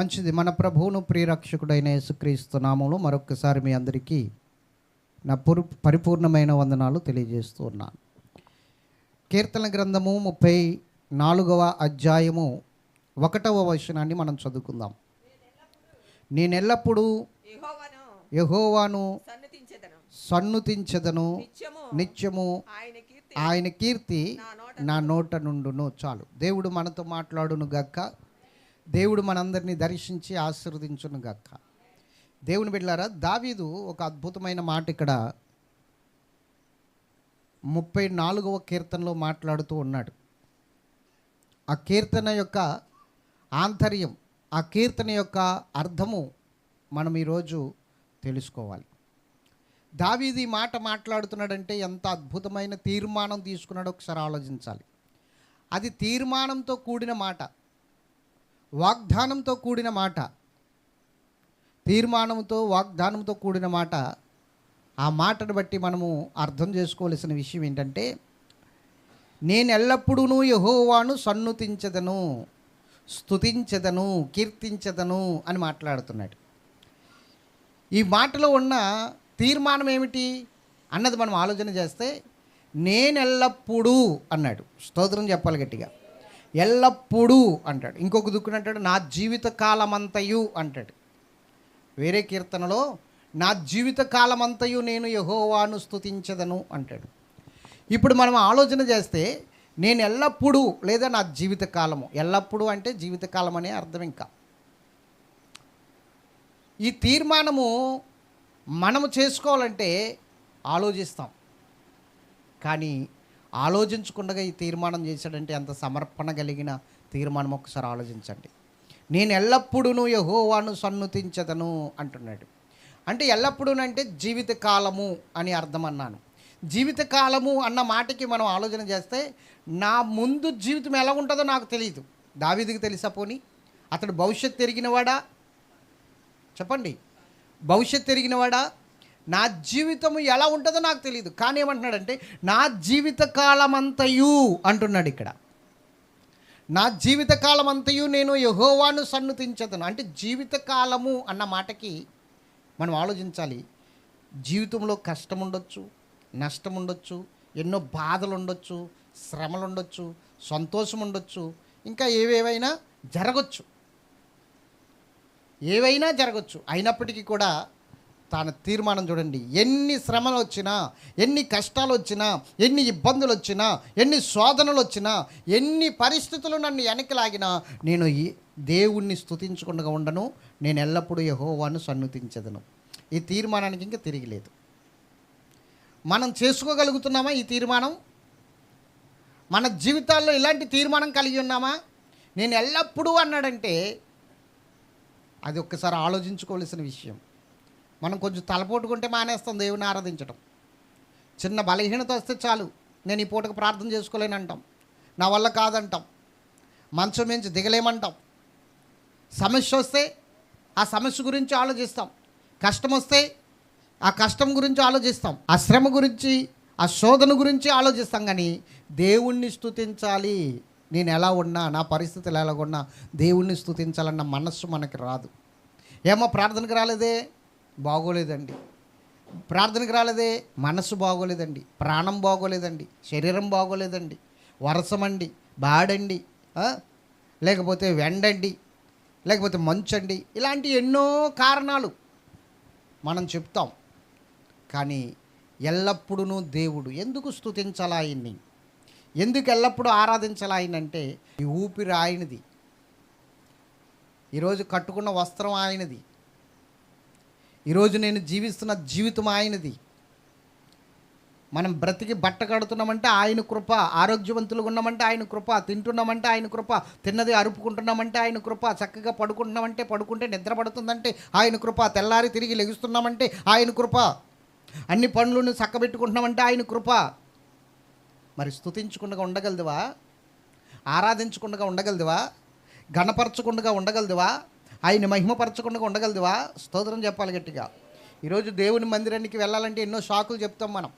మంచిది. మన ప్రభువును ప్రియరక్షకుడైన యేసుక్రీస్తు నామంలో మరొకసారి మీ అందరికీ నా పురు పరిపూర్ణమైన వందనాలు తెలియజేస్తూ ఉన్నాను. కీర్తన గ్రంథము ముప్పై నాలుగవ అధ్యాయము ఒకటవ వచనాన్ని మనం చదువుకుందాం. నేనెల్లప్పుడూ యెహోవాను యహోవాను సన్నతించెదను. నిత్యము ఆయన కీర్తి నా నోట నుండును. చాలు. దేవుడు మనతో మాట్లాడును గక్క దేవుడు మనందరినీ దర్శించి ఆశీర్వదించును గక్క దేవుని బిడ్డారా దావీదు ఒక అద్భుతమైన మాట ఇక్కడ ముప్పై నాలుగవ కీర్తనలో మాట్లాడుతూ ఉన్నాడు. ఆ కీర్తన యొక్క ఆంతర్యం ఆ కీర్తన యొక్క అర్థము మనం ఈరోజు తెలుసుకోవాలి. దావీది ఈ మాట మాట్లాడుతున్నాడంటే ఎంత అద్భుతమైన తీర్మానం తీసుకున్నాడో ఒకసారి ఆలోచించాలి. అది తీర్మానంతో కూడిన మాట. వాగ్దానంతో కూడిన మాట తీర్మానంతో వాగ్దానంతో కూడిన మాట ఆ మాటను బట్టి మనము అర్థం చేసుకోవలసిన విషయం ఏంటంటే నేను ఎల్లప్పుడూ యహోవాను సన్నుతించదను స్తుతించదను కీర్తించదను అని మాట్లాడుతున్నాడు. ఈ మాటలో ఉన్న తీర్మానం ఏమిటి అన్నది మనం ఆలోచన చేస్తే నేను ఎల్లప్పుడూ అన్నాడు. స్తోత్రం చెప్పాలి గట్టిగా. ఎల్లప్పుడూ అంటాడు. ఇంకొక దుక్కుని అంటాడు నా జీవిత కాలమంతయు అంటాడు. వేరే కీర్తనలో నా జీవిత కాలమంతయు నేను యహోవాను స్తుతించదను అంటాడు. ఇప్పుడు మనం ఆలోచన చేస్తే నేను ఎల్లప్పుడూ లేదా నా జీవిత కాలము ఎల్లప్పుడూ అంటే జీవితకాలం అనే అర్థం ఇంకా. ఈ తీర్మానము మనము చేసుకోవాలంటే ఆలోచిస్తాం. కానీ ఆలోచించకుండా ఈ తీర్మానం చేశాడంటే అంత సమర్పణ కలిగిన తీర్మానం ఒకసారి ఆలోచించండి. నేను ఎల్లప్పుడూ యహోవాను సన్నుతించదను అంటున్నాడు. అంటే ఎల్లప్పుడూనంటే జీవితకాలము అని అర్థం అన్నాను జీవితకాలము అన్న మాటకి మనం ఆలోచన చేస్తే నా ముందు జీవితం ఎలా ఉంటుందో నాకు తెలియదు దావీదికి తెలుసా పోని? అతడు భవిష్యత్ తిరిగినవాడా చెప్పండి. భవిష్యత్ తిరిగినవాడా నా జీవితము ఎలా ఉంటుందో నాకు తెలియదు కానీ ఏమంటున్నాడంటే నా జీవిత కాలమంతయు అంటున్నాడు ఇక్కడ. నా జీవిత కాలమంతయు నేను యహోవాను సన్నుతించదను. అంటే జీవితకాలము అన్న మాటకి మనం ఆలోచించాలి. జీవితంలో కష్టం ఉండొచ్చు నష్టం ఉండొచ్చు ఎన్నో బాధలు ఉండొచ్చు శ్రమలు ఉండొచ్చు సంతోషం ఉండొచ్చు ఇంకా ఏవేవైనా జరగచ్చు. ఏవైనా జరగచ్చు. అయినప్పటికీ కూడా తన తీర్మానం చూడండి. ఎన్ని శ్రమలు వచ్చినా ఎన్ని కష్టాలు వచ్చినా ఎన్ని ఇబ్బందులు వచ్చినా ఎన్ని శోధనలు వచ్చినా ఎన్ని పరిస్థితులు నన్ను వెనకలాగినా లాగినా నేను ఈ దేవుణ్ణి స్థుతించకుండా ఉండను. నేను ఎల్లప్పుడూ యహోవాను సన్నుతించదను. ఈ తీర్మానానికి ఇంకా తిరిగిలేదు మనం చేసుకోగలుగుతున్నామా ఈ తీర్మానం? మన జీవితాల్లో ఇలాంటి తీర్మానం కలిగి ఉన్నామా? నేను ఎల్లప్పుడూ అన్నాడంటే అది ఒక్కసారి ఆలోచించుకోవాల్సిన విషయం. మనం కొంచెం తలపోటుకుంటే మానేస్తాం దేవుని ఆరాధించడం చిన్న బలహీనత వస్తే చాలు. నేను ఈ పూటకు ప్రార్థన చేసుకోలేను అంటాం. నా వల్ల కాదంటాం. మంచం మించి దిగలేమంటాం. సమస్య వస్తే ఆ సమస్య గురించి ఆలోచిస్తాం. కష్టం వస్తే ఆ కష్టం గురించి ఆలోచిస్తాం. ఆ శ్రమ గురించి ఆ శోధన గురించి ఆలోచిస్తాం. కానీ దేవుణ్ణి స్తుతించాలి. నేను ఎలా ఉన్నా నా పరిస్థితులు ఎలా ఉన్నా దేవుణ్ణి స్థుతించాలన్న మనస్సు మనకి రాదు. ఏమో ప్రార్థనకు రాలేదే? బాగోలేదండి. ప్రార్థనకు రాలేదే మనసు బాగోలేదండి ప్రాణం బాగోలేదండి శరీరం బాగోలేదండి వరసమండి బాడండి లేకపోతే వెండండి లేకపోతే మంచండి ఇలాంటి ఎన్నో కారణాలు మనం చెప్తాం. కానీ ఎల్లప్పుడూ దేవుడు ఎందుకు స్తుతించాలా ఆయన్ని? ఎందుకు ఎల్లప్పుడూ ఆరాధించాలా ఆయనంటే ఈ ఊపిరి ఆయనది. ఈరోజు కట్టుకున్న వస్త్రం ఆయనది. ఈరోజు నేను జీవిస్తున్న జీవితం ఆయనది. మనం బ్రతికి బట్ట కడుతున్నామంటే ఆయన కృప ఆరోగ్యవంతులుగా ఉన్నామంటే ఆయన కృప తింటున్నామంటే ఆయన కృప తిన్నది అరుపుకుంటున్నామంటే ఆయన కృప చక్కగా పడుకుంటున్నామంటే పడుకుంటే నిద్ర పడుతుందంటే ఆయన కృప తెల్లారి తిరిగి లెగుస్తున్నామంటే ఆయన కృప అన్ని పనులను చక్కబెట్టుకుంటున్నామంటే ఆయన కృప. మరి స్థుతించకుండా ఉండగలదువా? ఆరాధించకుండా ఉండగలదువా? గణపరచకుండా ఉండగలదువా? ఆయన మహిమపరచకుండా ఉండగలదువా? స్తోత్రం చెప్పాలి గట్టిగా. ఈరోజు దేవుని మందిరానికి వెళ్ళాలంటే ఎన్నో షాకులు చెప్తాం మనం.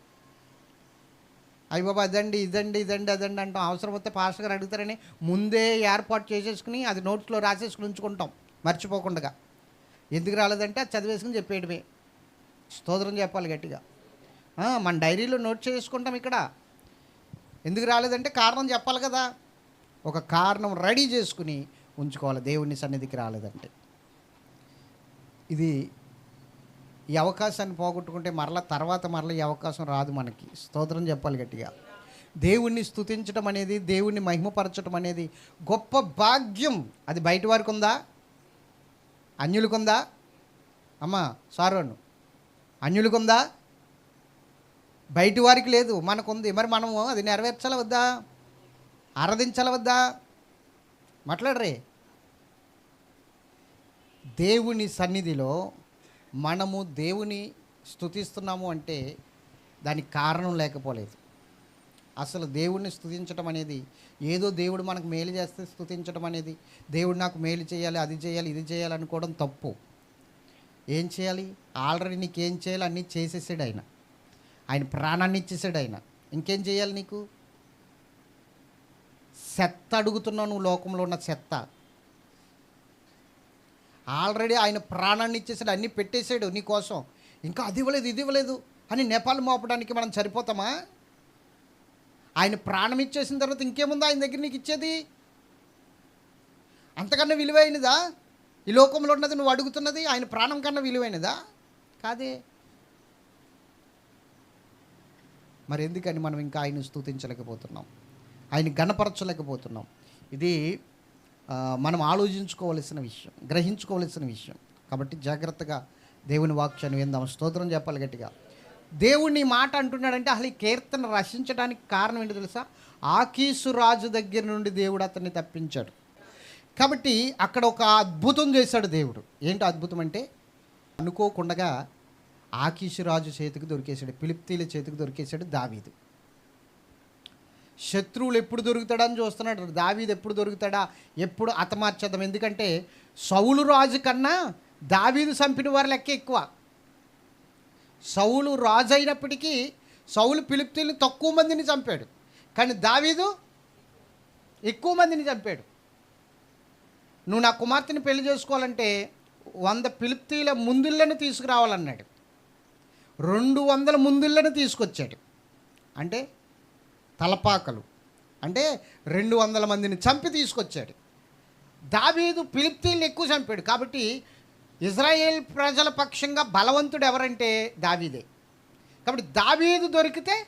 అయ్యి బాబా అదండి ఇదండి ఇదండి అదండి అంటాం. అవసరం వస్తే పాస్టర్ గారు అడుగుతారని ముందే ఏర్పాటు చేసేసుకుని అది నోట్స్లో రాసేసుకుని ఉంచుకుంటాం. మర్చిపోకుండా ఎందుకు రాలేదంటే అది చదివేసుకుని చెప్పేయడమే. స్తోత్రం చెప్పాలి గట్టిగా. మన డైరీలో నోట్ చేసుకుంటాం ఇక్కడ. ఎందుకు రాలేదంటే కారణం చెప్పాలి కదా. ఒక కారణం రెడీ చేసుకుని ఉంచుకోవాలి. దేవుని సన్నిధికి రాలేదంటే. ఇది ఈ అవకాశాన్ని పోగొట్టుకుంటే మరలా తర్వాత మరలా ఈ అవకాశం రాదు మనకి. స్తోత్రం చెప్పాలి గట్టిగా. దేవుణ్ణి స్తుతించడం అనేది దేవుణ్ణి మహిమపరచడం అనేది గొప్ప భాగ్యం. అది బయట వారికి ఉందా? అన్యులకు ఉందా? అమ్మా సారోను అన్యులకు ఉందా? బయటి వారికి లేదు మనకుంది. మరి మనము అది నెరవేర్చాల వద్దా ఆరాధించాల వద్దా మాట్లాడరే. దేవుని సన్నిధిలో మనము దేవుని స్థుతిస్తున్నాము అంటే దానికి కారణం లేకపోలేదు. అసలు దేవుడిని స్థుతించడం అనేది ఏదో దేవుడు మనకు మేలు చేస్తే స్థుతించడం అనేది దేవుడు నాకు మేలు చేయాలి అది చేయాలి ఇది చేయాలి అనుకోవడం తప్పు. ఏం చేయాలి? ఆల్రెడీ నీకేం చేయాలి అన్నీ చేసేసాడు ఆయన. ఆయన ప్రాణాన్ని ఇచ్చేసాడు ఆయన. ఇంకేం చేయాలి నీకు? చెత్త అడుగుతున్నావు నువ్వు లోకంలో ఉన్న చెత్త. ఆల్రెడీ ఆయన ప్రాణాన్ని ఇచ్చేసాడు అన్నీ పెట్టేశాడు నీకోసం ఇంకా అది ఇవ్వలేదు ఇది ఇవ్వలేదు అని నేపాల్ మోపడానికి మనం సరిపోతామా? ఆయన ప్రాణం ఇచ్చేసిన తర్వాత ఇంకేముందో ఆయన దగ్గర నీకు ఇచ్చేది? అంతకన్నా విలువైనదా? ఈ లోకంలో ఉన్నది నువ్వు అడుగుతున్నది ఆయన ప్రాణం కన్నా విలువైనదా? కాదే. మరి ఎందుకని మనం ఇంకా ఆయన స్థుతించలేకపోతున్నాం ఆయన గణపరచలేకపోతున్నాం. ఇది మనం ఆలోచించుకోవలసిన విషయం గ్రహించుకోవలసిన విషయం. కాబట్టి జాగ్రత్తగా దేవుని వాక్యాన్ని విందాం. స్తోత్రం చెప్పాలి గట్టిగా. దేవుణ్ణి మాట అంటున్నాడంటే అసలు ఈ కీర్తన రచించడానికి కారణం ఏంటి తెలుసా? ఆకీసు రాజు దగ్గర నుండి దేవుడు అతన్ని తప్పించాడు. కాబట్టి అక్కడ ఒక అద్భుతం చేశాడు దేవుడు. ఏంటి అద్భుతం అంటే? అనుకోకుండా ఆకీసు రాజు చేతికి దొరికేశాడు పిలిప్తీల చేతికి దొరికేశాడు దావీదు. శత్రువులు ఎప్పుడు దొరుకుతాడని చూస్తున్నాడు. దావీది ఎప్పుడు దొరుకుతాడా? ఎప్పుడు హతమార్చేద్దాం ఎందుకంటే సౌలు రాజు కన్నా దావీదు చంపిన వారి లెక్క ఎక్కువ. సౌలు రాజు అయినప్పటికీ సౌలు పిలిప్తీల్ని తక్కువ మందిని చంపాడు. కానీ దావీదు ఎక్కువ మందిని చంపాడు. నువ్వు నా కుమార్తెని పెళ్ళి చేసుకోవాలంటే వంద పిలుపుతీల ముందుళ్ళను తీసుకురావాలన్నాడు. రెండు వందల ముందుళ్ళను తీసుకొచ్చాడు. అంటే తలపాకలు. అంటే రెండు వందల మందిని చంపి తీసుకొచ్చాడు. దావీదు పిలిప్తీల్ని ఎక్కువ చంపాడు. కాబట్టి ఇజ్రాయేల్ ప్రజల పక్షంగా బలవంతుడు ఎవరంటే దావీదే. కాబట్టి దావీదు దొరికితే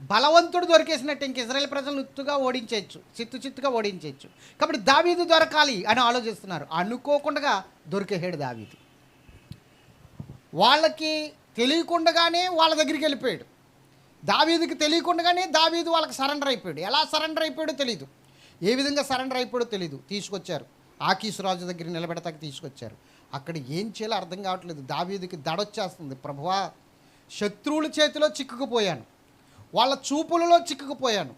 బలవంతుడు దొరికేసినట్టు ఇంక ఇజ్రాయెల్ ప్రజలను ఉత్తుగా ఓడించవచ్చు చిత్తు చిత్తుగా ఓడించవచ్చు కాబట్టి దావీదు దొరకాలి అని ఆలోచిస్తున్నారు. అనుకోకుండా దొరికేసాడు దావీదు. వాళ్ళకి తెలియకుండానే వాళ్ళ దగ్గరికి వెళ్ళిపోయాడు. దావీదుకి తెలియకుండానే దావీదు వాళ్ళకి సరెండర్ అయిపోయాడు. ఎలా సరెండర్ అయిపోయాడో తెలియదు ఏ విధంగా సరెండర్ అయిపోయాడో తెలియదు తీసుకొచ్చారు. ఆకీసు రాజు దగ్గర నిలబెడతాక తీసుకొచ్చారు. అక్కడ ఏం చేయాలో అర్థం కావట్లేదు. దావీదికి దడొచ్చేస్తుంది. ప్రభువా శత్రువుల చేతిలో చిక్కుకుపోయాను. వాళ్ళ చూపులలో చిక్కుకుపోయాను.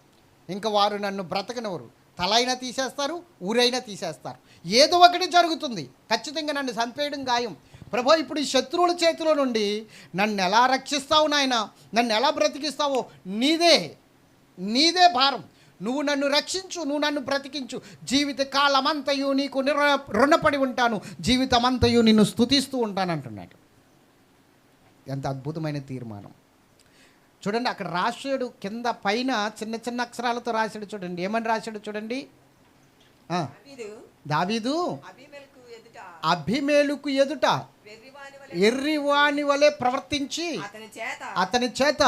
ఇంకా వారు నన్ను బ్రతకనివ్వరు. తలైనా తీసేస్తారు ఊరైనా తీసేస్తారు. ఏదో ఒకటి జరుగుతుంది. ఖచ్చితంగా నన్ను చంపేయడం గాయం. ప్రభు ఇప్పుడు ఈ శత్రువుల చేతిలో నుండి నన్ను ఎలా రక్షిస్తావు నాయన? నన్ను ఎలా బ్రతికిస్తావో? నీదే. నీదే భారం. నువ్వు నన్ను రక్షించు నువ్వు నన్ను బ్రతికించు. జీవిత కాలమంతయు నీకు నిర రుణపడి ఉంటాను. జీవితమంతయు నిన్ను స్తుతిస్తూ ఉంటాను అంటున్నాడు ఎంత అద్భుతమైన తీర్మానం. చూడండి అక్కడ రాశాడు కింద పైన చిన్న చిన్న అక్షరాలతో రాశాడు చూడండి. ఏమని రాశాడు చూడండి? దావీదు. అభిమెలకు ఎదుట ఎర్రివాణి వలె ప్రవర్తించి అతని చేత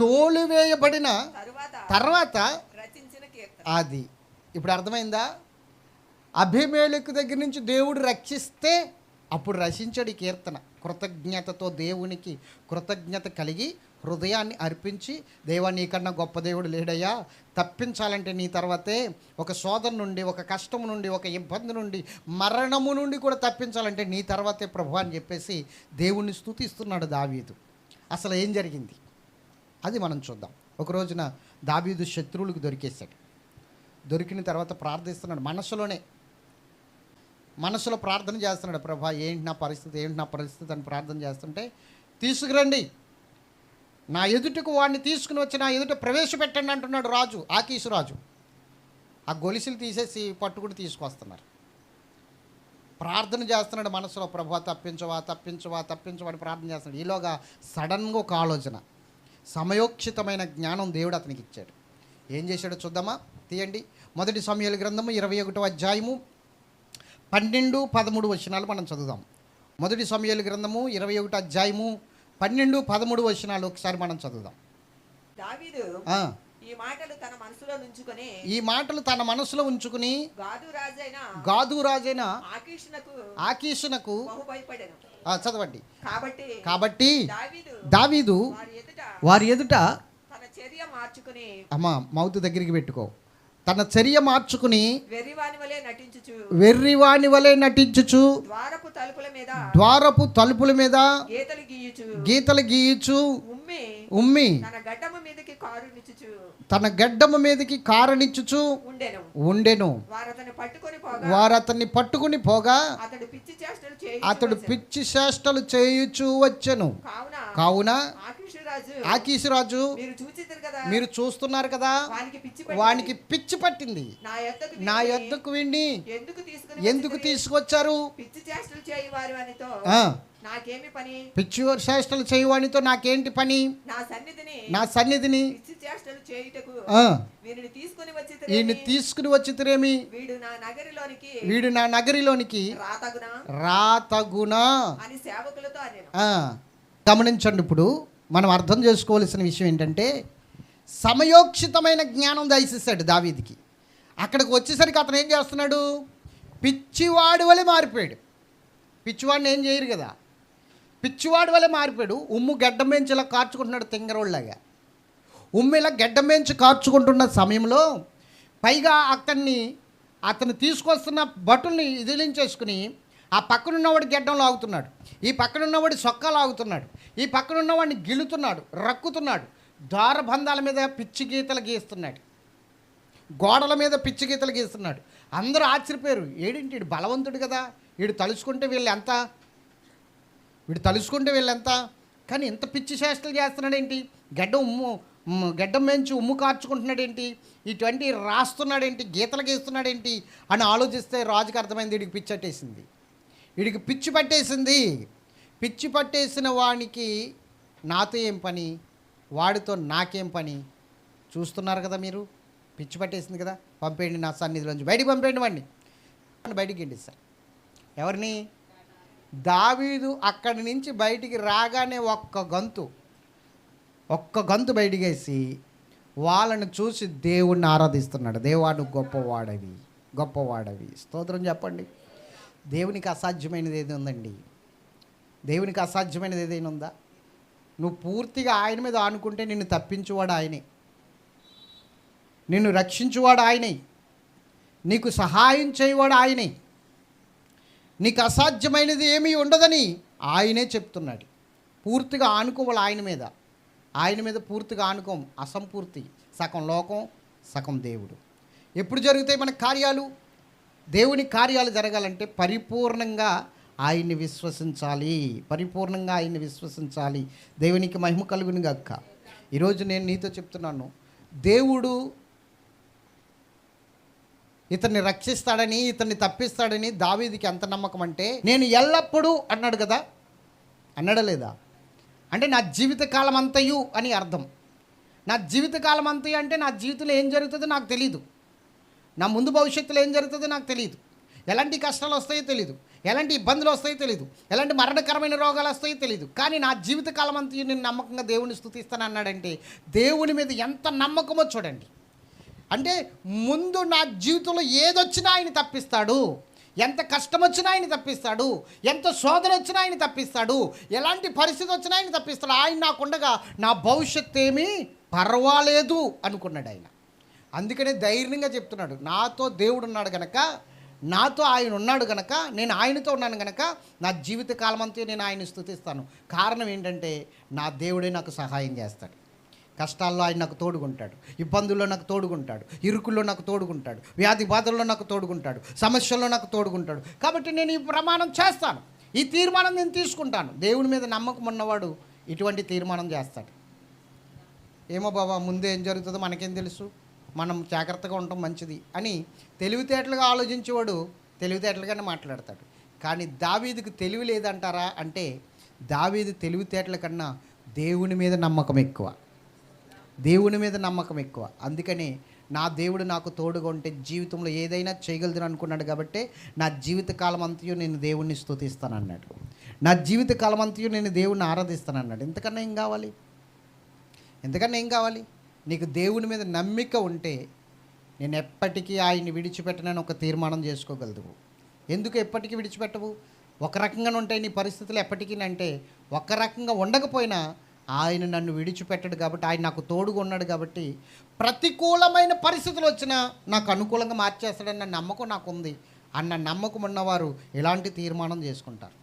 తోలివేయబడిన తరువాత అది. ఇప్పుడు అర్థమైందా? అభిమేలకు దగ్గర నుంచి దేవుడు రక్షిస్తే అప్పుడు రచించాడు కీర్తన. కృతజ్ఞతతో దేవునికి కృతజ్ఞత కలిగి హృదయాన్ని అర్పించి దేవా నీకన్నా గొప్ప దేవుడు లేడయ్యా. తప్పించాలంటే నీ తర్వాతే ఒక శోధన నుండి ఒక కష్టం నుండి ఒక ఇబ్బంది నుండి మరణము నుండి కూడా తప్పించాలంటే నీ తర్వాతే ప్రభు అని చెప్పేసి దేవుణ్ణి స్థుతిస్తున్నాడు దావీదు. అసలు ఏం జరిగింది? అది మనం చూద్దాం. ఒక రోజున దావీదు శత్రువులకు దొరికేశాడు. దొరికిన తర్వాత ప్రార్థిస్తున్నాడు. మనసులోనే మనసులో ప్రార్థన చేస్తున్నాడు. ప్రభా ఏంటి నా పరిస్థితి? ఏంటి నా పరిస్థితి? అని ప్రార్థన చేస్తుంటే తీసుకురండి. నా ఎదుటకు వాడిని తీసుకుని వచ్చి నా ఎదుట ప్రవేశపెట్టండి అంటున్నాడు రాజు ఆకీసు రాజు. ఆ గొలుసులు తీసేసి పట్టుకుని తీసుకొస్తున్నారు. ప్రార్థన చేస్తున్నాడు మనసులో ప్రభా తప్పించవా తప్పించవా తప్పించవా అని ప్రార్థన చేస్తున్నాడు. ఈలోగా సడన్గా ఒక ఆలోచన సమయోక్షితమైన జ్ఞానం దేవుడు అతనికి ఇచ్చాడు. ఏం చేశాడో చూద్దామా? తీయండి. మొదటి సమయాల గ్రంథము ఇరవై ఒకటో అధ్యాయము పన్నెండు పదమూడు వచనాలు మనం చదువుదాం. మొదటి సమయాల గ్రంథము ఇరవై ఒకటి అధ్యాయము పన్నెండు పదమూడు వచనాలు ఒకసారి మనం చదువుదాం. దావీదు ఈ మాటలు తన మనసులో నుంచుకొని ఈ మాటలు తన మనసులో ఉంచుకుని గాదు రాజైన గాదు రాజైన ఆకీషునకు ఆకీషునకు చదవండి. కాబట్టి కాబట్టి దావీదు దావీదు వారి ఎదుట వారి ఎదుట తన చర్య మార్చుకుని అమ్మ మౌత్ దగ్గరికి పెట్టుకో. తన చర్య మార్చుకుని వెర్రివాని వలె నటించుచు. వెర్రివాని వలె నటించుచు. ద్వారపు తలుపుల మీద. ద్వారపు తలుపుల మీద గీతలు గీయుచు. గీతలు గీయుచు. ఉమ్మి. ఉమ్మి. తన గడ్డము మీదకి కారు నిచ్చుచు తన గడ్డము మీదకి కారణిచ్చుచు ఉండెను. ఉండెను. వారు అతన్ని పట్టుకొని పోగా. వారు అతన్ని పట్టుకుని పోగా. అతడు పిచ్చి చేష్టలు చేయి అతడు పిచ్చి చేష్టలు చేయుచు వచ్చెను. కావున ఆకీసురాజు మీరు చూస్తున్నారు కదా వానికి పిచ్చి పట్టింది. నా యొద్దకు యొద్దకు విండి ఎందుకు? తీసుకొచ్చారు? పిచ్చి చేష్టలు నాకేమి పని? పిచ్చి చేయవానితో నాకేంటి పని? నా సన్నిధిని నా సన్నిధిని? పిచ్చి చేష్టలు చేయుటకు ఆ, వీరిని తీసుకుని వచ్చి తీసుకుని వచ్చితేమి వీడు నా నగరిలోనికి వీడు నా నగరిలోనికి రాతగునా రాతగునా? అని సేవకులతో గమనించండి ఇప్పుడు. మనం అర్థం చేసుకోవాల్సిన విషయం ఏంటంటే సమయోక్షితమైన జ్ఞానం దయచేశాడు దావీదికి. అక్కడికి వచ్చేసరికి అతను ఏం చేస్తున్నాడు? పిచ్చివాడి వలె మారిపోయాడు. పిచ్చివాడిని ఏం చేయరు కదా? పిచ్చివాడి వలె మారిపోయాడు. ఉమ్ము గడ్డం మేంచి ఇలా కార్చుకుంటున్నాడు తింగరోళ్ళగా ఉమ్ము ఇలా గడ్డం మేంచి కార్చుకుంటున్న సమయంలో పైగా అతన్ని అతను తీసుకొస్తున్న బటుల్ని ఇదిలించేసుకుని ఆ పక్కనున్నవాడి గెడ్డం లాగుతున్నాడు ఈ పక్కనున్నవాడి సొక్కా లాగుతున్నాడు ఈ పక్కనున్నవాడిని గిలుతున్నాడు రక్కుతున్నాడు. ద్వారబంధాల మీద పిచ్చి గీతలు గీస్తున్నాడు. గోడల మీద పిచ్చి గీతలు గీస్తున్నాడు. అందరూ ఆశ్చర్యపోయారు. ఏడింటి వీడు బలవంతుడు కదా? వీడు తలుచుకుంటే వీళ్ళు ఎంత? వీడు తలుచుకుంటే వీళ్ళు ఎంత? కానీ ఇంత పిచ్చి చేష్టలు చేస్తున్నాడేంటి? గడ్డం ఉమ్ము గడ్డం మేంచి ఉమ్ము కార్చుకుంటున్నాడేంటి? ఇటువంటి రాస్తున్నాడేంటి? గీతలు గీస్తున్నాడేంటి? అని ఆలోచిస్తే రాజుకి అర్థమైంది వీడికి పిచ్చట్టేసింది వీడికి పిచ్చి పట్టేసింది. పిచ్చి పట్టేసిన వానికి నాతో ఏం పని? వాడితో నాకేం పని? చూస్తున్నారు కదా మీరు? పిచ్చి పట్టేసింది కదా? పంపేయండి నా సన్నిధిలోంచి. బయటికి పంపేయండి వాడిని. బయటికి వెండి సార్. ఎవరిని? దావీదు అక్కడి నుంచి బయటికి రాగానే ఒక్క గంతు ఒక్క గంతు బయటికేసి వాళ్ళని చూసి దేవుణ్ణి ఆరాధిస్తున్నాడు. దేవాడు గొప్పవాడవి గొప్పవాడవి. స్తోత్రం చెప్పండి. దేవునికి అసాధ్యమైనది ఏది ఉందండి? దేవునికి అసాధ్యమైనది ఏదైనా ఉందా? నువ్వు పూర్తిగా ఆయన మీద ఆనుకుంటే నిన్ను తప్పించువాడు ఆయనే. నిన్ను రక్షించువాడు ఆయనే. నీకు సహాయం చేయవాడు ఆయనే. నీకు అసాధ్యమైనది ఏమీ ఉండదని ఆయనే చెప్తున్నాడు. పూర్తిగా ఆనుకోవాలి ఆయన మీద. ఆయన మీద పూర్తిగా ఆనుకోం. అసంపూర్తి. సగం లోకం సగం దేవుడు. ఎప్పుడు జరుగుతాయి మన కార్యాలు? దేవుని కార్యాలు జరగాలంటే పరిపూర్ణంగా ఆయన్ని విశ్వసించాలి. పరిపూర్ణంగా ఆయన్ని విశ్వసించాలి. దేవునికి మహిమ కలుగుని గక్క ఈరోజు నేను నీతో చెప్తున్నాను దేవుడు ఇతన్ని రక్షిస్తాడని ఇతన్ని తప్పిస్తాడని దావీదికి ఎంత నమ్మకం అంటే నేను ఎల్లప్పుడూ అన్నాడు కదా? అన్నాడా లేదా అంటే నా జీవితకాలం అంతయు అని అర్థం. నా జీవితకాలం అంతయు అంటే నా జీవితంలో ఏం జరుగుతుందో నాకు తెలియదు నా ముందు భవిష్యత్తులో ఏం జరుగుతుందో నాకు తెలియదు ఎలాంటి కష్టాలు వస్తాయో తెలియదు ఎలాంటి ఇబ్బందులు వస్తాయో తెలియదు ఎలాంటి మరణకరమైన రోగాలు వస్తాయో తెలియదు కానీ నా జీవితకాలం అంతా నేను నమ్మకంగా దేవుని స్థుతిస్తాను అన్నాడంటే దేవుని మీద ఎంత నమ్మకమో చూడండి. అంటే ముందు నా జీవితంలో ఏదొచ్చినా ఆయన తప్పిస్తాడు. ఎంత కష్టం వచ్చినా ఆయన తప్పిస్తాడు. ఎంత శోధన వచ్చినా ఆయన తప్పిస్తాడు. ఎలాంటి పరిస్థితి వచ్చినా ఆయన తప్పిస్తాడు. ఆయన నాకుండగా నా భవిష్యత్తు ఏమీ పర్వాలేదు అనుకున్నాడు ఆయన. అందుకనే ధైర్యంగా చెప్తున్నాడు నాతో దేవుడు ఉన్నాడు గనక నాతో ఆయన ఉన్నాడు గనక నేను ఆయనతో ఉన్నాను గనక నా జీవిత కాలమంతా నేను ఆయన స్థుతిస్తాను. కారణం ఏంటంటే నా దేవుడే నాకు సహాయం చేస్తాడు. కష్టాల్లో ఆయన నాకు తోడుకుంటాడు ఇబ్బందుల్లో నాకు తోడుకుంటాడు ఇరుకుల్లో నాకు తోడుకుంటాడు వ్యాధి బాధల్లో నాకు తోడుకుంటాడు సమస్యల్లో నాకు తోడుకుంటాడు కాబట్టి నేను ఈ ప్రమాణం చేస్తాను ఈ తీర్మానం నేను తీసుకుంటాను. దేవుని మీద నమ్మకం ఉన్నవాడు ఇటువంటి తీర్మానం చేస్తాడు. ఏమో బాబా ముందే ఏం జరుగుతుందో మనకేం తెలుసు? మనం జాగ్రత్తగా ఉండటం మంచిది అని తెలివితేటలుగా ఆలోచించేవాడు తెలివితేటలుగానే మాట్లాడతాడు. కానీ దావీదుకు తెలివి లేదంటారా అంటే దావీదు తెలివితేటల కన్నా దేవుని మీద నమ్మకం ఎక్కువ. దేవుని మీద నమ్మకం ఎక్కువ. అందుకని నా దేవుడు నాకు తోడుగా ఉంటే జీవితంలో ఏదైనా చేయగలదని అనుకున్నాడు కాబట్టి నా జీవిత కాలం అంతయు నేను దేవుణ్ణి స్తుతిస్తానన్నాడు. నా జీవితకాలం అంతయు నేను దేవుణ్ణి ఆరాధిస్తానన్నాడు. ఎంతకన్నా ఏం కావాలి? ఎంతకన్నా ఏం కావాలి? నీకు దేవుని మీద నమ్మిక ఉంటే నేను ఎప్పటికీ ఆయన్ని విడిచిపెట్టనని ఒక తీర్మానం చేసుకోగలదు ఎందుకు ఎప్పటికీ విడిచిపెట్టవు? ఒక రకంగానే ఉంటాయి నీ పరిస్థితులు ఎప్పటికీ అంటే ఒక రకంగా ఉండకపోయినా ఆయన నన్ను విడిచిపెట్టడు కాబట్టి ఆయన నాకు తోడుగా ఉన్నాడు కాబట్టి ప్రతికూలమైన పరిస్థితులు వచ్చినా నాకు అనుకూలంగా మార్చేస్తాడన్న నమ్మకం నాకు ఉంది అన్న నమ్మకం ఉన్నవారు ఇలాంటి తీర్మానం చేసుకుంటారు.